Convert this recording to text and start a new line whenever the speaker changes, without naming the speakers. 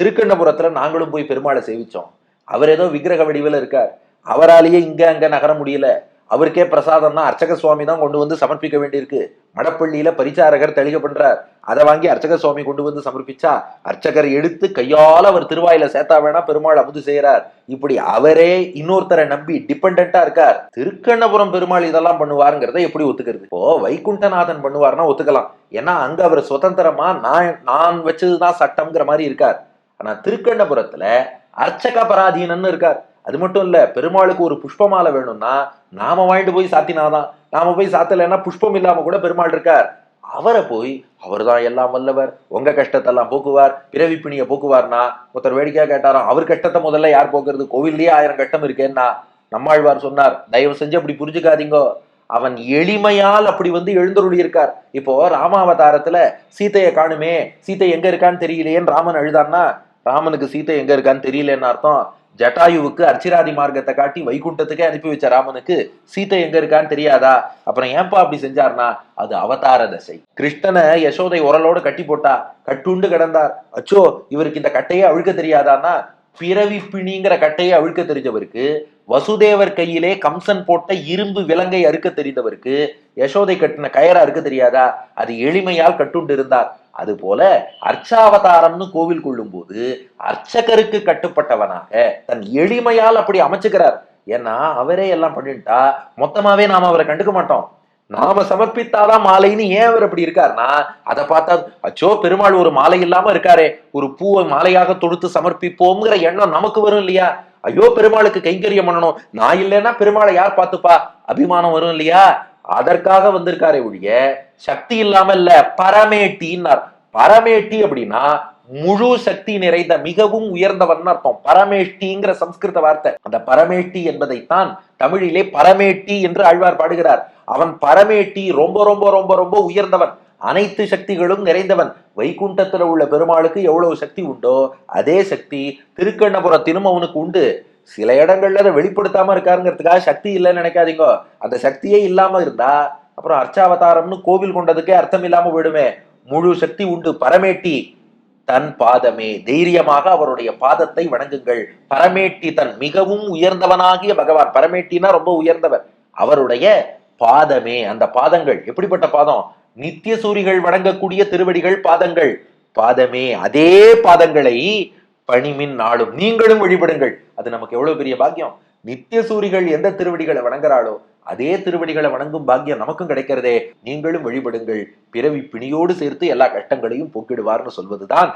திருக்கண்ணபுரத்தில் நாங்களும் போய் பெருமாளை சேவிச்சோம். அவர் ஏதோ விக்கிரக வடிவில் இருக்கார். அவராலேயே இங்கே அங்கே நகர முடியல. அவருக்கே பிரசாதம்னா அர்ச்சக சுவாமி தான் கொண்டு வந்து சமர்ப்பிக்க வேண்டியிருக்கு. மடப்பள்ளியில பரிச்சாரகர் தெளிக பண்றார். அதை வாங்கி அர்ச்சக சுவாமி கொண்டு வந்து சமர்ப்பிச்சா அர்ச்சகர் எடுத்து கையால் அவர் திருவாயில சேர்த்தா வேணா பெருமாள் அமுது செய்யறார் இப்படி அவரே இன்னொருத்தரை நம்பி டிபெண்டா இருக்கார். திருக்கண்ணபுரம் பெருமாள் இதெல்லாம் பண்ணுவாருங்கிறத எப்படி ஒத்துக்கிறது? இப்போ வைகுண்டநாதன் பண்ணுவார்னா ஒத்துக்கலாம். ஏன்னா அங்க அவர் சுதந்திரமா நான் நான் வச்சதுதான் சட்டம்ங்கிற மாதிரி இருக்கார். ஆனா திருக்கண்ணபுரத்துல அர்ச்சக பராதீனன்னு இருக்கார். அது மட்டும் இல்ல பெருமாளுக்கு ஒரு புஷ்பமாலை வேணும்னா நாம வாங்கிட்டு போய் சாத்தினாதான். நாம போய் சாத்தலைன்னா புஷ்பம் இல்லாம கூட பெருமாள் இருக்கார். அவரை போய் அவர் தான் எல்லாம் வல்லவர். உங்க கஷ்டத்தெல்லாம் போக்குவார். பிறவி பிணிய போக்குவார்னா ஒருத்தர் வேடிக்கையா கேட்டாராம் அவர் கஷ்டத்தை முதல்ல யார் போக்குறது? கோவில்லயே ஆயிரம் கஷ்டம் இருக்கேன்னா நம்மாழ்வார் சொன்னார் தயவு செஞ்சு அப்படி புரிஞ்சுக்காதீங்கோ. அவன் எளிமையால் அப்படி வந்து எழுந்தருளி இருக்கார் இப்போ ராமாவதாரத்துல சீதையை காணுமே சீதை எங்க இருக்கான்னு தெரியலையேன்னு ராமன் அழுதான்னா ராமனுக்கு சீத்தை எங்க இருக்கான்னு தெரியலன்னு அர்த்தம். ஜட்டாயுவுக்கு அர்ச்சிராதி மார்க்கத்தை காட்டி வைகுண்டத்துக்கே அனுப்பி வச்ச ராமனுக்கு சீத்தை எங்க இருக்கான்னு தெரியாதா? அப்புறம் ஏன்பா அப்படி செஞ்சார்னா அது அவதார தசை. கிருஷ்ணனை யசோதை உரலோட கட்டி போட்டா கட்டுண்டு கிடந்தார். அச்சோ இவருக்கு இந்த கட்டையே அழுக்க தெரியாதான்னா பிறவி பிணிங்கிற கட்டையை அழுக்க தெரிஞ்சவருக்கு வசுதேவர் கையிலே கம்சன் போட்ட இரும்பு விலங்கை அறுக்க தெரிந்தவருக்கு யசோதை கட்டின கயரா அறுக்க தெரியாதா? அது எளிமையால் கட்டுண்டு இருந்தார் அது போல அர்ச்சாவதாரம்னு கோவில் கொள்ளும் போது அர்ச்சகருக்கு கட்டுப்பட்டவனாக தன் எளிமையால் அப்படி அமைச்சுக்கிறார். ஏன்னா அவரே எல்லாம் பண்ணிட்டா மொத்தமாவே நாம அவரை கண்டுக்க மாட்டோம். நாம சமர்ப்பித்தாதான் மாலைன்னு ஏன் அவர் அப்படி இருக்காருன்னா அதை பார்த்தா அச்சோ பெருமாள் ஒரு மாலை இல்லாம இருக்காரே ஒரு பூவை மாலையாக தொடுத்து சமர்ப்பிப்போம்ங்கிற எண்ணம் நமக்கு வரும் இல்லையா? ஐயோ பெருமாளுக்கு கைங்கரியம் பண்ணணும். நான் இல்லைன்னா பெருமாளை யார் பார்த்துப்பா? அபிமானம் வரும் இல்லையா? அதற்காக வந்திருக்காரே ஒழிய சக்தி இல்லாம இல்ல பரமேட்டின்னார். பரமேட்டி அப்படின்னா முழு சக்தி நிறைந்த மிகவும் உயர்ந்தவன் அர்த்தம். பரமேஷ்டிங்கிற சம்ஸ்கிருத வார்த்தை. அந்த பரமேட்டி என்பதைத்தான் தமிழிலே பரமேட்டி என்று ஆழ்வார் பாடுகிறார். அவன் பரமேட்டி ரொம்ப ரொம்ப ரொம்ப ரொம்ப உயர்ந்தவன். அனைத்து சக்திகளும் நிறைந்தவன். வைகுண்டத்துல உள்ள பெருமாளுக்கு எவ்வளவு சக்தி உண்டோ அதே சக்தி திருக்கண்ணபுரத்திலும் அவனுக்கு உண்டு. சில இடங்கள்ல அதை வெளிப்படுத்தாம இருக்காருங்கிறதுக்காக சக்தி இல்லைன்னு நினைக்காதீங்க. அந்த சக்தியே இல்லாம இருந்தா அப்புறம் அர்ச்சாவதாரம்னு கோவில் கொண்டதுக்கே அர்த்தம் இல்லாம போயிடுமே. முழு சக்தி உண்டு. பரமேட்டி தன் பாதமே. தைரியமாக அவருடைய பாதத்தை வணங்குங்கள். பரமேட்டி தன் மிகவும் உயர்ந்தவனாகிய பகவான். பரமேட்டினா ரொம்ப உயர்ந்தவர். அவருடைய பாதமே. அந்த பாதங்கள் எப்படிப்பட்ட பாதம்? நித்திய சூரிகள் வணங்கக்கூடிய திருவடிகள் பாதங்கள். பாதமே அதே பாதங்களை பணிமின் நாளும். நீங்களும் வழிபடுங்கள். அது நமக்கு எவ்வளவு பெரிய பாக்கியம்? நித்திய சூரிகள் எந்த திருவடிகளை வணங்குறாளோ அதே திருவடிகளை வணங்கும் பாக்கியம் நமக்கும் கிடைக்கிறதே. நீங்களும் வழிபடுங்கள். பிறவி பிணியோடு சேர்த்து எல்லா கஷ்டங்களையும் போக்கிடுவார்னு சொல்வதுதான்